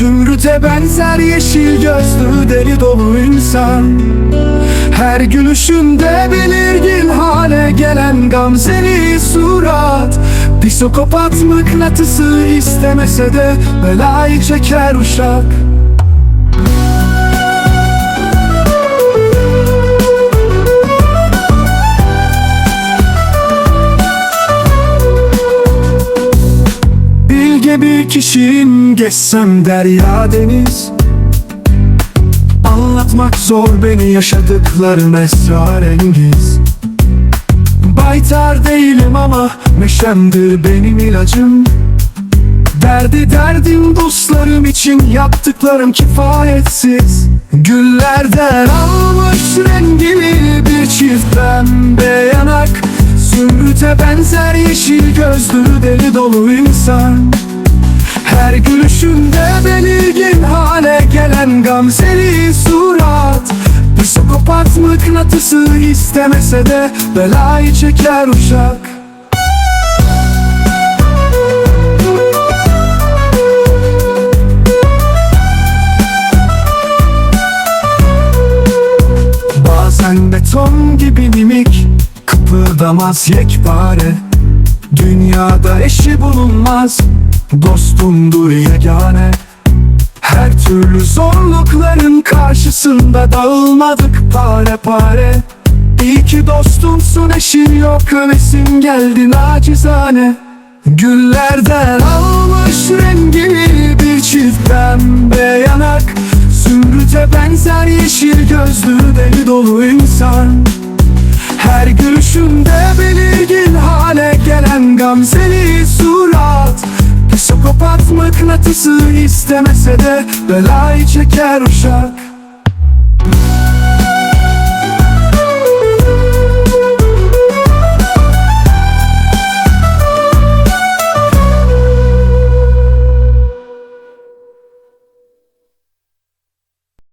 Zümrüte benzer yeşil gözlü deli dolu insan. Her gülüşünde belirgin hale gelen gamzeli surat. Psikopat mıknatısı istemese de belayı çeker uşak Bilge bir kişiyim geçsem derya deniz. Anlatmak zor beni yaşadıklarım esrarengiz. Baytar değilim ama meşemdir benim ilacım. Derdi derdim dostlarım için yaptıklarım kifayetsiz. Güllerden almış rengini bir çift pembe yanak. Zümrüte benzer yeşil gözlü deli dolu insan Her gülüşünde belirgin hale gelen gamzeli surat. Psikopat mıknatısı istemese de belayı çeker uşak. Bazen beton gibi mimik Kıpırdamaz yekpare. Dünyada eşi bulunmaz Dostumdur yegane. Her türlü zorlukların karşısında Dağılmadık pare pare. İyi ki dostumsun eşin yok Övesim geldi nacizane. Güllerden almış rengini bir çift pembe yanak. Zümrüte benzer yeşil gözlü deli dolu insan. Her gülüşünde belirgin Mıknatısı istemese de belayı çeker uşak